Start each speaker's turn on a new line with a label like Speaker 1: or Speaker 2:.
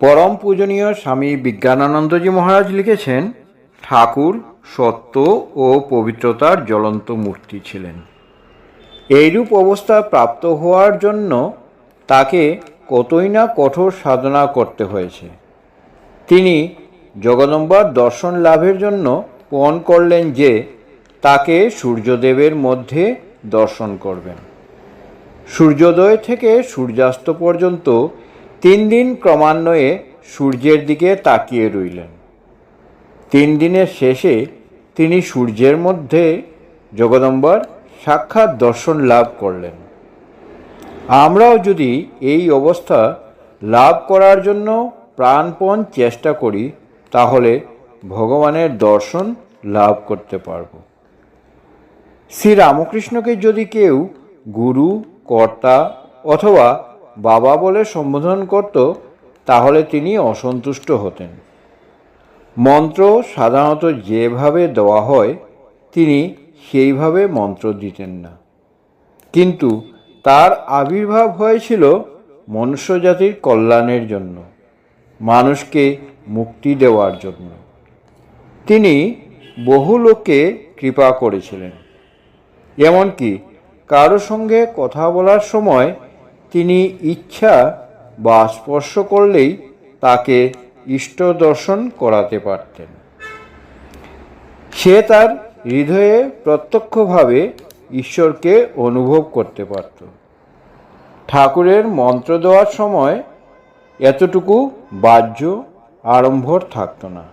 Speaker 1: পরম পূজনীয় স্বামী বিজ্ঞানানন্দজি মহারাজ লিখেছেন, ঠাকুর সত্য ও পবিত্রতার জ্বলন্ত মূর্তি ছিলেন। এইরূপ অবস্থা প্রাপ্ত হওয়ার জন্য তাকে কতই না কঠোর সাধনা করতে হয়েছে। তিনি জগদম্বার দর্শন লাভের জন্য পণ করলেন যে, তাকে সূর্যদেবের মধ্যে দর্শন করবেন। সূর্যোদয় থেকে সূর্যাস্ত পর্যন্ত তিন দিন ক্রমান্বয়ে সূর্যের দিকে তাকিয়ে রইলেন। তিন দিনের শেষে তিনি সূর্যের মধ্যে জগদম্বর সাক্ষাৎ দর্শন লাভ করলেন। আমরাও যদি এই অবস্থা লাভ করার জন্য প্রাণপণ চেষ্টা করি, তাহলে ভগবানের দর্শন লাভ করতে পারব। শ্রীরামকৃষ্ণকে যদি কেউ গুরু, কর্তা অথবা বাবা বলে সম্বোধন করত, তাহলে তিনি অসন্তুষ্ট হতেন। মন্ত্র সাধারণত যেভাবে দেওয়া হয়, তিনি সেইভাবে মন্ত্র দিতেন না। কিন্তু তার আবির্ভাব হয়েছিল মনুষ্যজাতির কল্যাণের জন্য, মানুষকে মুক্তি দেওয়ার জন্য। তিনি বহু লোককে কৃপা করেছিলেন। এমনকি কারও সঙ্গে কথা বলার সময় তিনি ইচ্ছা বা স্পর্শ করলেই তাকে ইষ্ট দর্শন করাতে পারতেন। সে তার হৃদয়ে প্রত্যক্ষভাবে ঈশ্বরকে অনুভব করতে পারত। ঠাকুরের মন্ত্র দেওয়ার সময় এতটুকু বাহ্য আড়ম্বর থাকতো না।